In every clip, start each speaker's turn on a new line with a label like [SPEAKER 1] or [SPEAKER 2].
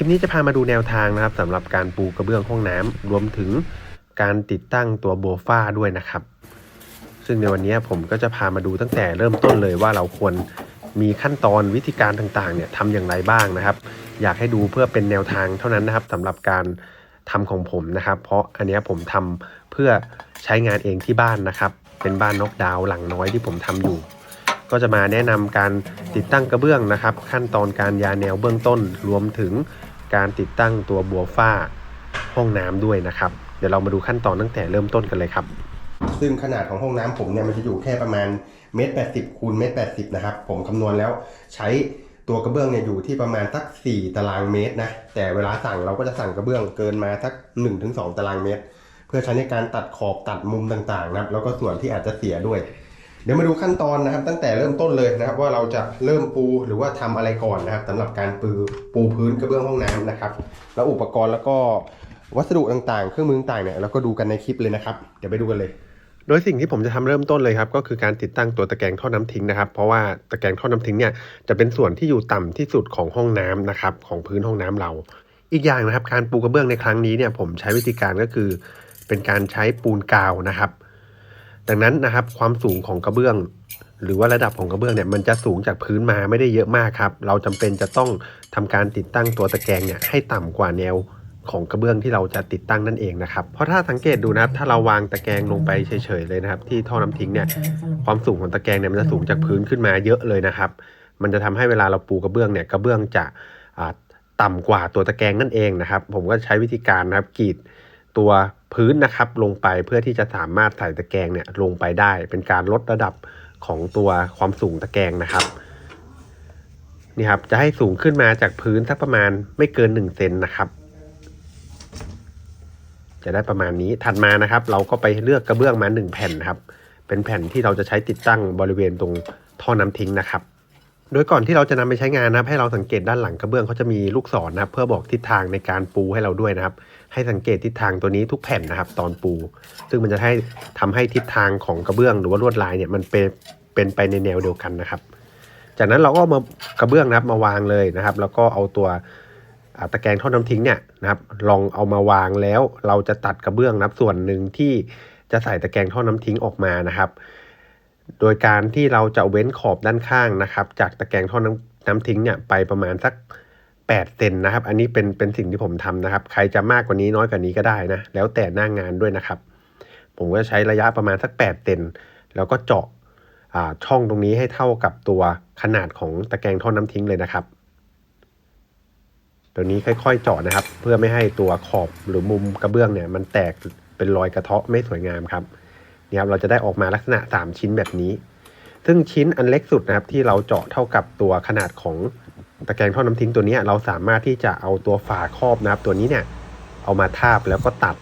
[SPEAKER 1] คลิปนี้จะพามาดูแนวทางนะครับสำหรับการปูกระเบื้องห้องน้ำรวมถึงการติดตั้งตัวโบฟ้าด้วยนะครับ ซึ่งในวันนี้ผมก็จะพามาดูตั้งแต่เริ่มต้นเลยว่าเราควรมีขั้นตอนวิธีการต่างๆเนี่ยทำอย่างไรบ้างนะครับ อยากให้ดูเพื่อเป็นแนวทางเท่านั้นนะครับสำหรับการทำของผมนะครับ เพราะอันนี้ผมทำเพื่อใช้งานเองที่บ้านนะครับ เป็นบ้านนกดาวหลังน้อยที่ผมทำอยู่ ก็จะมาแนะนำการติดตั้งกระเบื้องนะครับ ขั้นตอนการยาแนวเบื้องต้นรวมถึง การติดตั้งตัวบัวฝ้าห้องน้ำด้วยนะครับ เดี๋ยวเรามาดูขั้นตอนตั้งแต่เริ่มต้นกันเลยครับ ซึ่งขนาดของห้องน้ำผมเนี่ยมันจะอยู่แค่ประมาณเมตรแปดสิบคูณเมตรแปดสิบนะครับ ผมคำนวณแล้วใช้ตัวกระเบื้องเนี่ยอยู่ที่ประมาณสักสี่ตารางเมตรนะ แต่เวลาสั่งเราก็จะสั่งกระเบื้องเกินมาสักหนึ่งถึงสองตารางเมตร เพื่อใช้ในการตัดขอบตัดมุมต่างๆนะครับแล้วก็ส่วนที่อาจจะเสียด้วย ดี๋ยวมาดูขั้นตอนนะครับ ตั้งแต่เริ่มต้นเลยนะครับ ว่าเราจะเริ่มปูหรือว่าทำอะไรก่อนนะครับสำหรับการปูปูพื้นกระเบื้องห้องน้ำนะครับ แล้วอุปกรณ์แล้วก็วัสดุต่างๆ เครื่องมือต่างๆเนี่ยเราก็ดูกันในคลิปเลยนะครับ เดี๋ยวไปดูกันเลยโดยสิ่งที่ผมจะทำเริ่มต้นเลยครับก็คือการติดตั้งตัวตะแกรงท่อน้ำทิ้งนะครับ เพราะว่าตะแกรงท่อน้ำทิ้งเนี่ยจะเป็นส่วนที่อยู่ต่ำที่สุดของห้องน้ำนะครับของพื้นห้องน้ำเรา อีกอย่างนะครับ การปูกระเบื้องในครั้งนี้เนี่ยผมใช้วิธีการก็คือ เป็นการใช้ปูนกาวนะครับ ดังนั้นนะครับความสูงของกระเบื้อง หรือว่าระดับของกระเบื้องเนี่ยมันจะสูงจากพื้นมาไม่ได้เยอะมากครับ เราจำเป็นจะต้องทำการติดตั้งตัวตะแกรงเนี่ยให้ต่ำกว่าแนวของกระเบื้องที่เราจะติดตั้งนั่นเองนะครับ เพราะถ้าสังเกตดูนะครับ ถ้าเราวางตะแกรงลงไปเฉยๆเลยนะครับ ที่ท่อน้ำทิ้งเนี่ย ความสูงของตะแกรงเนี่ยมันจะสูงจากพื้นขึ้นมาเยอะเลยนะครับ มันจะทำให้เวลาเราปูกระเบื้องเนี่ยกระเบื้องจะอ่าต่ำกว่าตัวตะแกรงนั่นเองนะครับ ผมก็ใช้วิธีการนะครับกรีดตัว พื้นนะครับลงไปเพื่อที่จะสามารถใส่ตะแกรงเนี่ยลงไปได้ เป็นการลดระดับของตัวความสูงตะแกรงนะครับนี่ครับจะให้สูงขึ้นมาจากพื้นสักประมาณไม่เกิน1เซนนะครับ จะได้ประมาณนี้ถัดมานะครับ เราก็ไปเลือกกระเบื้องมา1แผ่นครับ เป็นแผ่นที่เราจะใช้ติดตั้งบริเวณตรงท่อน้ำทิ้งนะครับ โดยก่อนที่เราจะนำไปใช้งานนะครับ ให้เราสังเกตด้านหลังกระเบื้องเขาจะมีลูกศรนะครับ เพื่อบอกทิศทางในการปูให้เราด้วยนะครับ ให้สังเกตทิศทางตัวนี้ทุกแผ่นนะครับ ตอนปู ซึ่งมันจะให้ทำให้ทิศทางของกระเบื้องหรือว่าลวดลายเนี่ยมันเป็นเป็นไปในแนวเดียวกันนะครับ จากนั้นเราก็มากระเบื้องนะครับมาวางเลยนะครับ แล้วก็เอาตัวตะแกรงท่อน้ำทิ้งเนี่ยนะครับ ลองเอามาวางแล้วเราจะตัดกระเบื้องนะครับ ส่วนหนึ่งที่จะใส่ตะแกรงท่อน้ำทิ้งออกมานะครับ โดยการที่เราจะเว้นขอบด้านข้างนะครับ จากตะแกรงท่อน้ำน้ำทิ้งเนี่ยไปประมาณสัก8เซนนะครับ อันนี้เป็นเป็นสิ่งที่ผมทำนะครับ ใครจะมากกว่านี้น้อยกว่านี้ก็ได้นะ แล้วแต่หน้างงานด้วยนะครับ ผมก็ใช้ระยะประมาณสัก8เซนแล้วก็เจาะอ่าช่องตรงนี้ให้เท่ากับตัวขนาดของตะแกรงท่อน้ำทิ้งเลยนะครับ ตัวนี้ค่อยๆเจาะนะครับ เพื่อไม่ให้ตัวขอบหรือมุมกระเบื้องเนี่ย มันแตกเป็นรอยกระเทาะไม่สวยงามครับ นี่ยครับเราจะได้ออกมาลักษณะ 3 ชิ้นแบบนี้ ซึ่งชิ้นอันเล็กสุดนะครับที่เราเจาะเท่ากับตัวขนาดของตะแกรงท่อน้ำทิ้งตัวนี้เราสามารถที่จะเอาตัวฝาครอบนะครับ ตัวนี้เนี่ยเอามาทาบแล้วก็ตัด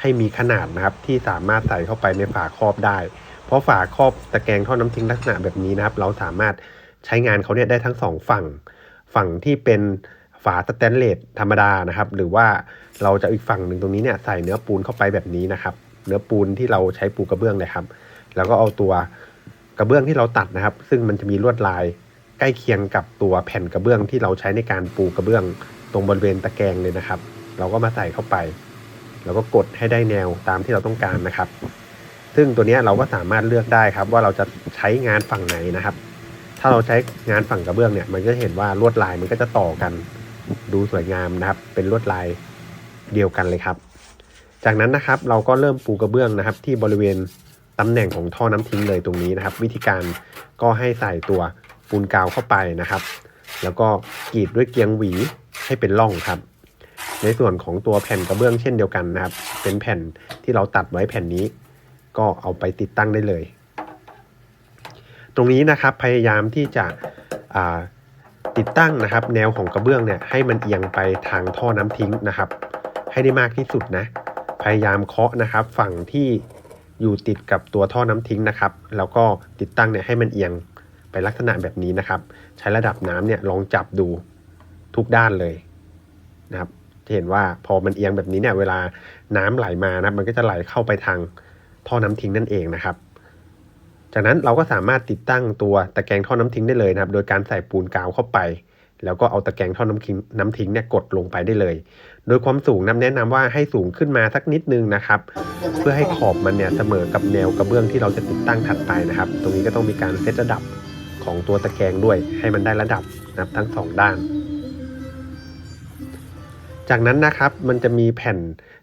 [SPEAKER 1] ให้มีขนาดนะครับ ที่สามารถใส่เข้าไปในฝาครอบได้ เพราะฝาครอบตะแกรงท่อน้ำทิ้งลักษณะแบบนี้นะครับ เราสามารถใช้งานเขาเนี่ยได้ทั้งสองฝั่ง ฝั่งที่เป็นฝาสแตนเลสธรรมดานะครับ หรือว่าเราจะอีกฝั่งหนึ่งตรงนี้เนี่ยใส่เนื้อปูนเข้าไปแบบนี้นะครับ เนื้อปูนที่เราใช้ปูกระเบื้องเลยครับ แล้วก็เอาตัวกระเบื้องที่เราตัดนะครับ ซึ่งมันจะมีลวดลายใกล้เคียงกับตัวแผ่นกระเบื้องที่เราใช้ในการปูกระเบื้อง ตรงบริเวณตะแกรงเลยนะครับ เราก็มาใส่เข้าไป แล้วก็กดให้ได้แนวตามที่เราต้องการนะครับ ซึ่งตัวนี้เราก็สามารถเลือกได้ครับ ว่าเราจะใช้งานฝั่งไหนนะครับ ถ้าเราใช้งานฝั่งกระเบื้องเนี่ย มันก็จะเห็นว่าลวดลายมันก็จะต่อกัน ดูสวยงามนะครับ เป็นลวดลายเดียวกันเลยครับ จากนั้นนะครับเราก็เริ่มปูกระเบื้องนะครับ ที่บริเวณตำแหน่งของท่อน้ำทิ้งเลยตรงนี้นะครับ วิธีการก็ให้ใส่ตัวปูนกาวเข้าไปนะครับ แล้วก็กรีดด้วยเกียงหวีให้เป็นร่องครับ ในส่วนของตัวแผ่นกระเบื้องเช่นเดียวกันนะครับ เป็นแผ่นที่เราตัดไว้แผ่นนี้ ก็เอาไปติดตั้งได้เลย ตรงนี้นะครับพยายามที่จะติดตั้งนะครับ แนวของกระเบื้องเนี่ยให้มันเอียงไปทางท่อน้ำทิ้งนะครับ ให้ได้มากที่สุดนะ พยายามเคาะนะครับ ฝั่งที่อยู่ติดกับตัวท่อน้ำทิ้งนะครับ แล้วก็ติดตั้งเนี่ยให้มันเอียงไปลักษณะแบบนี้นะครับ ใช้ระดับน้ำเนี่ยลองจับดูทุกด้านเลยนะครับจะเห็นว่าพอมันเอียงแบบนี้เนี่ยเวลาน้ำไหลมานะมันก็จะไหลเข้าไปทางท่อน้ำทิ้งนั่นเองนะครับ จากนั้นเราก็สามารถติดตั้งตัวตะแกรงท่อน้ำทิ้งได้เลยนะครับ โดยการใส่ปูนกาวเข้าไป แล้วก็เอาตะแกรงท่อน้ำทิ้งน้ำทิ้งเนี่ยกดลงไปได้เลย โดยความสูงน้ำแนะนำว่าให้สูงขึ้นมาสักนิดนึงนะครับ เพื่อให้ขอบมันเนี่ยเสมอกับแนวกระเบื้องที่เราจะติดตั้งถัดไปนะครับ ตรงนี้ก็ต้องมีการเซตระดับของตัวตะแกรงด้วย ให้มันได้ระดับนะครับทั้งสองด้าน จากนั้นนะครับมันจะมีแผ่น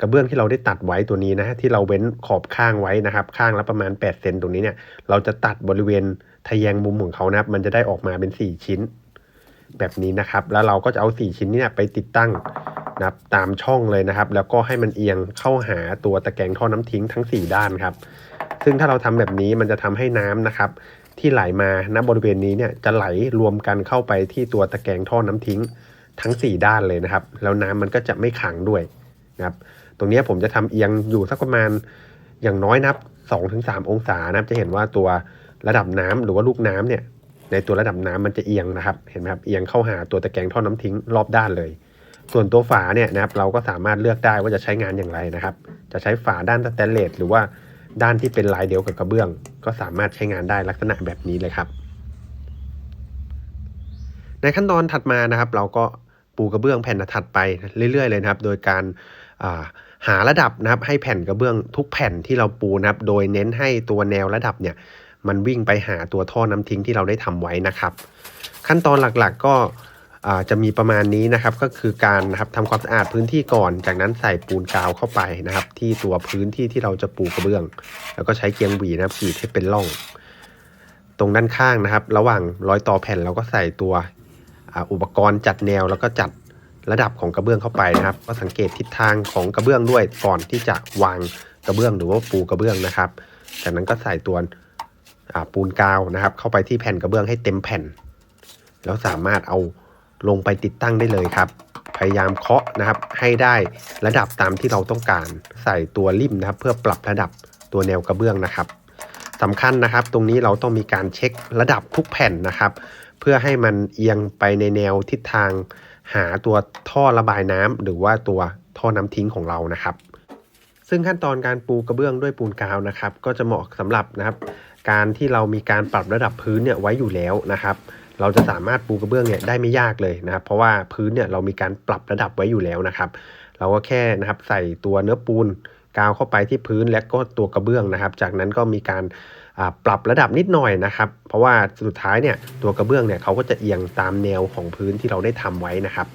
[SPEAKER 1] กระเบื้องที่เราได้ตัดไว้ตัวนี้นะฮะที่เราเว้นขอบข้างไว้นะครับ ข้างละประมาณ8เซนตรงนี้เนี่ยเราจะตัดบริเวณทะแยงมุมของเขานะครับ มันจะได้ออกมาเป็น 4 ชิ้น แบบนี้นะครับ แล้วเราก็จะเอา 4 ชิ้นนี้ไปติดตั้งนะครับตามช่องเลยนะครับ แล้วก็ให้มันเอียงเข้าหาตัวตะแกรงท่อน้ำทิ้งทั้ง 4 ด้านครับ ซึ่งถ้าเราทำแบบนี้มันจะทำให้น้ำนะครับ ที่ไหลมาณบริเวณนี้เนี่ยจะไหลรวมกันเข้าไปที่ตัวตะแกรงท่อน้ำทิ้งทั้ง 4 ด้านเลยนะครับ แล้วน้ำมันก็จะไม่ขังด้วยนะครับ ตรงนี้ผมจะทำเอียงอยู่สักประมาณอย่างน้อยนับ2-3 องศานะครับ จะเห็นว่าตัวระดับน้ำหรือว่าลูกน้ำเนี่ย ในตัวระดับน้ำมันจะเอียงนะครับ เห็นไหมครับเอียงเข้าหาตัวตะแกรงท่อน้ำทิ้งรอบด้านเลย ส่วนตัวฝาเนี่ยนะครับเราก็สามารถเลือกได้ว่าจะใช้งานอย่างไรนะครับ จะใช้ฝาด้านสแตนเลสหรือว่าด้านที่เป็นลายเดียวกับกระเบื้อง ก็สามารถใช้งานได้ลักษณะแบบนี้เลยครับ ในขั้นตอนถัดมานะครับ เราก็ปูกระเบื้องแผ่นถัดไปเรื่อยๆเลยนะครับ โดยการาหาระดับนะครับให้แผ่นกระเบื้องทุกแผ่นที่เราปูนะครับ โดยเน้นให้ตัวแนวระดับเนี่ย มันวิ่งไปหาตัวท่อน้ำทิ้งที่เราได้ทำไว้นะครับ ขั้นตอนหลักๆก็จะมีประมาณนี้นะครับก็คือการนะครับทำความสะอาดพื้นที่ก่อน จากนั้นใส่ปูนกาวเข้าไปนะครับ ที่ตัวพื้นที่ที่เราจะปูกระเบื้อง แล้วก็ใช้เกียงหวีนะครับกรีดให้เป็นร่อง ตรงด้านข้างนะครับ ระหว่างรอยต่อแผ่นเราก็ใส่ตัวอ,อุปกรณ์จัดแนวแล้วก็จัดระดับของกระเบื้องเข้าไปนะครับ ก็สังเกตทิศทางของกระเบื้องด้วยก่อนที่จะวางกระเบื้องหรือว่าปูกระเบื้องนะครับ จากนั้นก็ใส่ตัว ปูนกาวนะครับ เข้าไปที่แผ่นกระเบื้องให้เต็มแผ่น แล้วสามารถเอาลงไปติดตั้งได้เลยครับ พยายามเคาะนะครับให้ได้ระดับตามที่เราต้องการ ใส่ตัวริมนะครับ เพื่อปรับระดับตัวแนวกระเบื้องนะครับสำคัญนะครับ ตรงนี้เราต้องมีการเช็คระดับทุกแผ่นนะครับ เพื่อให้มันเอียงไปในแนวทิศทาง หาตัวท่อระบายน้ำหรือว่าตัวท่อน้ำทิ้งของเรานะครับ ซึ่งขั้นตอนการปูกระเบื้องด้วยปูนกาวนะครับ ก็จะเหมาะสำหรับนะครับ การที่เรามีการปรับระดับพื้นเนี่ยไว้อยู่แล้วนะครับ เราจะสามารถปูกระเบื้องเนี่ยได้ไม่ยากเลยนะครับ เพราะว่าพื้นเนี่ยเรามีการปรับระดับไว้อยู่แล้วนะครับ เราก็แค่นะครับใส่ตัวเนื้อปูนกาวเข้าไปที่พื้นและก็ตัวกระเบื้องนะครับ จากนั้นก็มีการปรับระดับนิดหน่อยนะครับ เพราะว่าสุดท้ายเนี่ยตัวกระเบื้องเนี่ยเขาก็จะเอียงตามแนวของพื้นที่เราได้ทำไว้นะครับ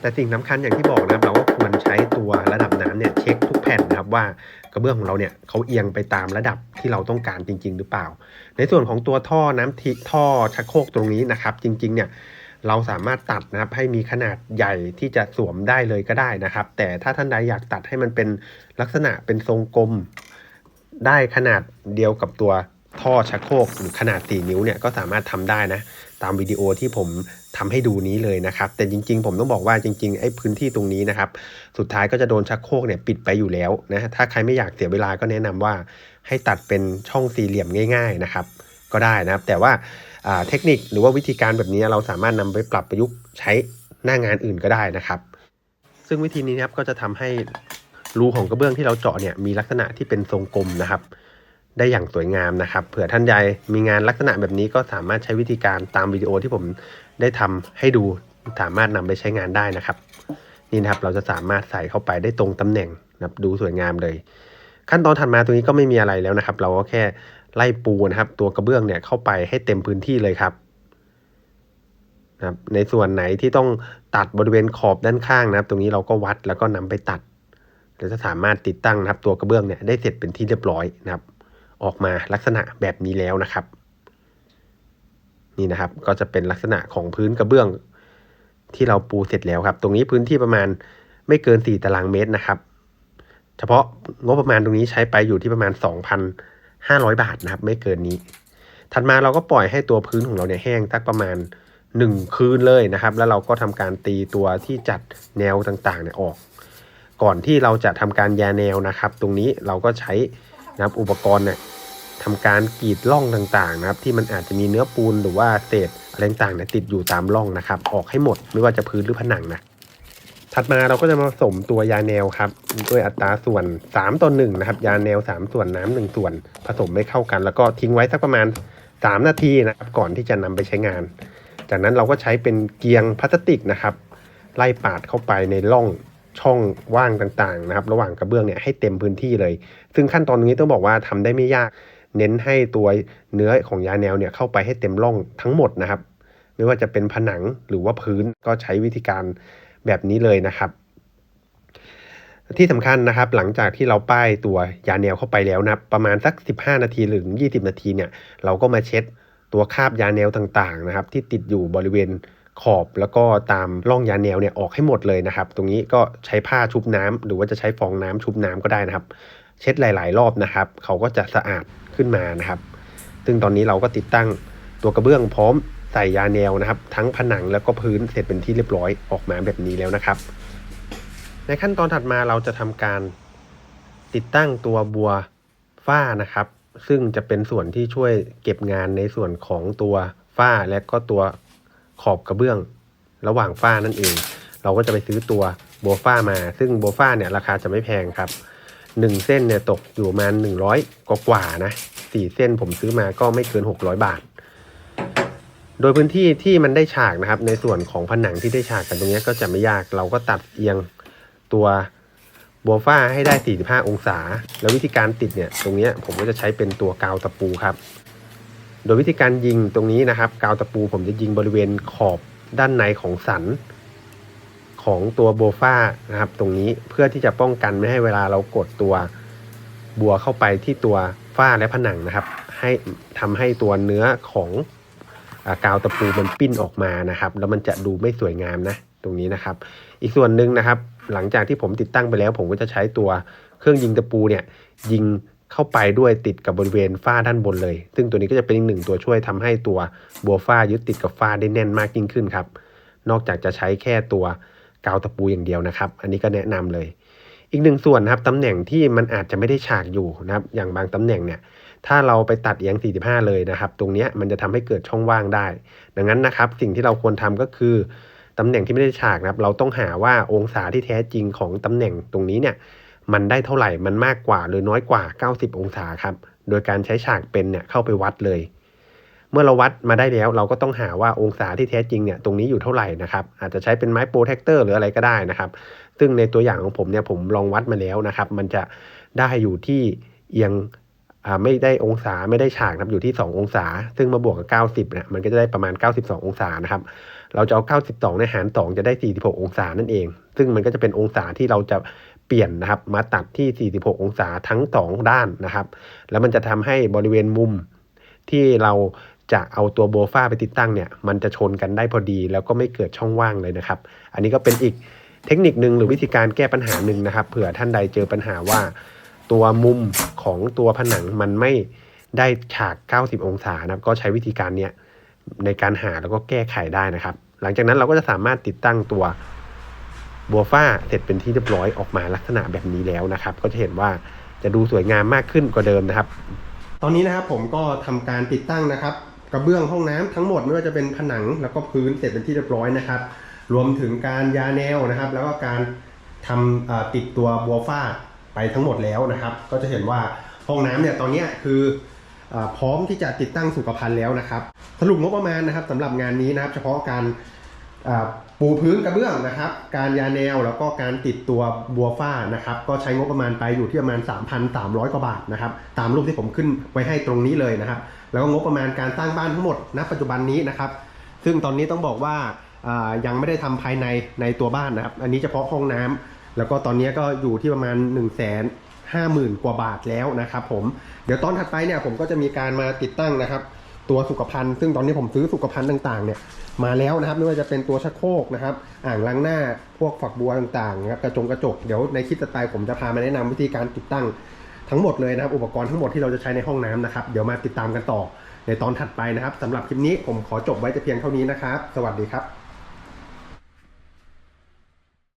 [SPEAKER 1] แต่สิ่งสำคัญอย่างที่บอกนะครับเราก็ควรใช้ตัวระดับน้ำเนี่ยเช็ค ผ่นนะครับว่ากระเบื้องของเราเนี่ยเขาเอียงไปตามระดับที่เราต้องการจริง ๆ หรือเปล่า ในส่วนของตัวท่อน้ำทิท่อชักโครกตรงนี้นะครับ จริง ๆ เนี่ยเราสามารถตัดนะครับให้มีขนาดใหญ่ที่จะสวมได้เลยก็ได้นะครับ แต่ถ้าท่านใดอยากตัดให้มันเป็นลักษณะเป็นทรงกลม ได้ขนาดเดียวกับตัว ท่อชักโครกหรือขนาด 4 นิ้วเนี่ยก็สามารถทำได้นะ ตามวิดีโอที่ผมทำให้ดูนี้เลยนะครับ แต่จริง ๆ ผมต้องบอกว่าจริงๆไอ้พื้นที่ตรงนี้นะครับ สุดท้ายก็จะโดนชักโครกเนี่ยปิดไปอยู่แล้วนะถ้าใครไม่อยากเสียเวลาก็แนะนำว่า ให้ตัดเป็นช่องสี่เหลี่ยมง่าย ๆนะครับ ก็ได้นะครับ แต่ว่าเทคนิคหรือว่าวิธีการแบบนี้เราสามารถนำไปปรับประยุกต์ใช้หน้างานอื่นก็ได้นะครับ ซึ่งวิธีนี้นะครับก็จะทำให้รูของกระเบื้องที่เราเจาะเนี่ยมีลักษณะที่เป็นทรงกลมนะครับ ได้อย่างสวยงามนะครับ เผื่อท่านใดมีงานลักษณะแบบนี้ก็สามารถใช้วิธีการตามวิดีโอที่ผมได้ทำให้ดูสามารถนำไปใช้งานได้นะครับ นี่นะครับเราจะสามารถใส่เข้าไปได้ตรงตำแหน่งนะครับดูสวยงามเลย ขั้นตอนถัดมาตรงนี้ก็ไม่มีอะไรแล้วนะครับ เราก็แค่ไล่ปูนะครับตัวกระเบื้องเนี่ยเข้าไปให้เต็มพื้นที่เลยครับนะครับในส่วนไหนที่ต้องตัดบริเวณขอบด้านข้างนะครับ ตรงนี้เราก็วัดแล้วก็นำไปตัดเราจะสามารถติดตั้งนะครับ ตัวกระเบื้องเนี่ยได้เสร็จเป็นที่เรียบร้อยนะครับ ออกมาลักษณะแบบนี้แล้วนะครับ นี่นะครับก็จะเป็นลักษณะของพื้นกระเบื้องที่เราปูเสร็จแล้วครับ ตรงนี้พื้นที่ประมาณไม่เกิน 4 ตารางเมตรนะครับ เฉพาะงบประมาณตรงนี้ใช้ไปอยู่ที่ประมาณ 2,500 บาทนะครับ ไม่เกินนี้ ถัดมาเราก็ปล่อยให้ตัวพื้นของเราเนี่ยแห้งสักประมาณ 1 คืนเลยนะครับ แล้วเราก็ทำการตีตัวที่จัดแนวต่างๆเนี่ยออก ก่อนที่เราจะทำการแยแนวนะครับ ตรงนี้เราก็ใช้ นะครับอุปกรณ์เนี่ยทำการกรีดร่องต่างๆนะครับ ที่มันอาจจะมีเนื้อปูนหรือว่าเศษอะไรต่างๆเนี่ยติดอยู่ตามร่องนะครับ ออกให้หมดไม่ว่าจะพื้นหรือผนังนะถัดมาเราก็จะมาผสมตัวยาแนวครับด้วยอัตราส่วน 3ต่อ1นะครับ ยาแนว 3 ส่วนน้ำ1ส่วน ผสมให้เข้ากัน แล้วก็ทิ้งไว้สักประมาณ 3 นาทีนะครับก่อนที่จะนำไปใช้งาน จากนั้นเราก็ใช้เป็นเกียงพลาสติกนะครับ ไล่ปาดเข้าไปในร่อง ช่องว่างต่างๆนะครับ ระหว่างกระเบื้องเนี่ยให้เต็มพื้นที่เลย ซึ่งขั้นตอนนี้ต้องบอกว่าทำได้ไม่ยาก เน้นให้ตัวเนื้อของยาแนวเนี่ยเข้าไปให้เต็มร่องทั้งหมดนะครับ ไม่ว่าจะเป็นผนังหรือว่าพื้นก็ใช้วิธีการแบบนี้เลยนะครับที่สำคัญนะครับหลังจากที่เราป้ายตัวยาแนวเข้าไปแล้วนะประมาณสัก 15 นาทีหรือ 20 นาทีเนี่ยเราก็มาเช็ดตัวคราบยาแนวต่างๆนะครับ ที่ติดอยู่บริเวณ ขอบแล้วก็ตามร่องยาแนวเนี่ยออกให้หมดเลยนะครับ ตรงนี้ก็ใช้ผ้าชุบน้ำหรือว่าจะใช้ฟองน้ำชุบน้ำก็ได้นะครับ เช็ดหลาย ๆ รอบนะครับ เขาก็จะสะอาดขึ้นมานะครับ ซึ่งตอนนี้เราก็ติดตั้งตัวกระเบื้องพร้อมใส่ยาแนวนะครับ ทั้งผนังแล้วก็พื้นเสร็จเป็นที่เรียบร้อยออกมาแบบนี้แล้วนะครับ ในขั้นตอนถัดมาเราจะทำการติดตั้งตัวบัวฝ้านะครับ ซึ่งจะเป็นส่วนที่ช่วยเก็บงานในส่วนของตัวฝ้าและก็ตัว ขอบกระเบื้องระหว่างฝ้านั่นเอง เราก็จะไปซื้อตัวโบัวฝ้ามา ซึ่งโบัวฝ้าเนี่ยราคาจะไม่แพงครับหนึ่งเส้นเนี่ยตกอยู่ประมาณหนึ่งร้อยกว่านะสี่เส้นผมซื้อมาก็ไม่เกินหกร้อยบาท โดยพื้นที่ที่มันได้ฉากนะครับ ในส่วนของผนังที่ได้ฉากกันตรงนี้ก็จะไม่ยาก เราก็ตัดเอียงตัวบัวฝ้าให้ได้ 45 องศา แล้ววิธีการติดเนี่ย ตรงนี้ผมก็จะใช้เป็นตัวกาวตะปูครับ โดยวิธีการยิงตรงนี้นะครับ กาวตะปูผมจะยิงบริเวณขอบด้านในของสัน ของตัวโบฟ้านะครับ ตรงนี้เพื่อที่จะป้องกันไม่ให้เวลาเรากดตัวบัวเข้าไปที่ตัวฝ้าและผนังนะครับ ให้ทำให้ตัวเนื้อของกาวตะปูมันปิ้นออกมานะครับ แล้วมันจะดูไม่สวยงามนะ ตรงนี้นะครับ อีกส่วนหนึ่งนะครับ หลังจากที่ผมติดตั้งไปแล้ว ผมก็จะใช้ตัวเครื่องยิงตะปูเนี่ยยิง เข้าไปด้วยติดกับบริเวณฝ้าด้านบนเลย ซึ่งตัวนี้ก็จะเป็นอีกหนึ่งตัวช่วยทำให้ตัวบัวฝ้ายึดติดกับฝ้าได้แน่นมากยิ่งขึ้นครับ นอกจากจะใช้แค่ตัวกาวตะปูอย่างเดียวนะครับ อันนี้ก็แนะนำเลย อีกหนึ่งส่วนนะครับตำแหน่งที่มันอาจจะไม่ได้ฉากอยู่นะครับ อย่างบางตำแหน่งเนี่ยถ้าเราไปตัดเอียง 45 เลยนะครับ ตรงนี้มันจะทำให้เกิดช่องว่างได้ ดังนั้นนะครับ สิ่งที่เราควรทำก็คือตำแหน่งที่ไม่ได้ฉากนะครับ เราต้องหาว่าองศาที่แท้จริงของตำแหน่งตรงนี้เนี่ย มันได้เท่าไหร่มันมากกว่าหรือน้อยกว่า 90 องศาครับ โดยการใช้ฉากเป็นเนี่ยเข้าไปวัดเลย เมื่อเราวัดมาได้แล้ว เราก็ต้องหาว่าองศาที่แท้จริงเนี่ยตรงนี้อยู่เท่าไหร่นะครับ อาจจะใช้เป็นไม้โปรเทคเตอร์หรืออะไรก็ได้นะครับ ซึ่งในตัวอย่างของผมเนี่ยผมลองวัดมาแล้วนะครับ มันจะได้อยู่ที่เอียงอ่าไม่ได้องศาไม่ได้ฉากนะครับอยู่ที่ 2 องศา ซึ่งมาบวกกับ 90เนี่ยมันก็จะได้ประมาณ 92 องศานะครับ เราจะเอา 92ในหาร 2 จะได้ 46 องศานั่นเอง ซึ่งมันก็จะเป็นองศาที่เราจะ เปลี่ยนนะครับ มาตัดที่ 46 องศาทั้ง 2 ด้านนะครับ แล้วมันจะทำให้บริเวณมุมที่เราจะเอาตัวโบฟ้าไปติดตั้งเนี่ย มันจะชนกันได้พอดี แล้วก็ไม่เกิดช่องว่างเลยนะครับ อันนี้ก็เป็นอีกเทคนิคหนึ่งหรือวิธีการแก้ปัญหาหนึ่งนะครับ เผื่อท่านใดเจอปัญหาว่า ตัวมุมของตัวผนังมันไม่ได้ฉาก 90 องศานะครับ ก็ใช้วิธีการเนี้ยในการหาแล้วก็แก้ไขได้นะครับ หลังจากนั้นเราก็จะสามารถติดตั้งตัว บัวฝ้าเสร็จเป็นที่เรียบร้อยออกมาลักษณะแบบนี้แล้วนะครับ ก็จะเห็นว่าจะดูสวยงามมากขึ้นกว่าเดิมนะครับ ตอนนี้นะครับผมก็ทำการติดตั้งนะครับ กระเบื้องห้องน้ำทั้งหมดไม่ว่าจะเป็นผนังแล้วก็พื้นเสร็จเป็นที่เรียบร้อยนะครับ รวมถึงการยาแนวนะครับ แล้วก็การทำติดตัวบัวฝ้าไปทั้งหมดแล้วนะครับ ก็จะเห็นว่าห้องน้ำเนี่ยตอนนี้คืออพร้อมที่จะติดตั้งสุขภัณฑ์แล้วนะครับ สรุปงบประมาณนะครับสำหรับงานนี้นะครับ เฉพาะการ ปูพื้นกระเบื้องนะครับ การยาแนวแล้วก็การติดตัวบัวฝ้านะครับ ก็ใช้งบประมาณไปอยู่ที่ประมาณ 3,300 กว่าบาทนะครับ ตามรูปที่ผมขึ้นไว้ให้ตรงนี้เลยนะครับ แล้วก็งบประมาณการสร้างบ้านทั้งหมดณปัจจุบันนี้นะครับ ซึ่งตอนนี้ต้องบอกว่ายังไม่ได้ทำภายในในตัวบ้านนะครับ อันนี้เฉพาะห้องน้ำแล้วก็ตอนนี้ก็อยู่ที่ประมาณ1นึ่งแสนห้าหมื่นกว่าบาทแล้วนะครับผม เดี๋ยวตอนถัดไปเนี่ยผมก็จะมีการมาติดตั้งนะครับ ตัวสุขภัณฑ์ซึ่งตอนนี้ผมซื้อสุขภัณฑ์ต่างๆเนี่ยมาแล้วนะครับไม่ว่าจะเป็นตัวชักโครกนะครับ อ่างล้างหน้าพวกฝักบัวต่างๆนะครับกระจงกระจกเดี๋ยวในคลิปต่อไปผมจะพามาแนะนำวิธีการติดตั้งทั้งหมดเลยนะครับ อุปกรณ์ทั้งหมดที่เราจะใช้ในห้องน้ำนะครับ เดี๋ยวมาติดตามกันต่อในตอนถัดไปนะครับสำหรับคลิปนี้ผมขอจบไว้แต่เพียงเท่านี้นะครับ สวัสดีครับ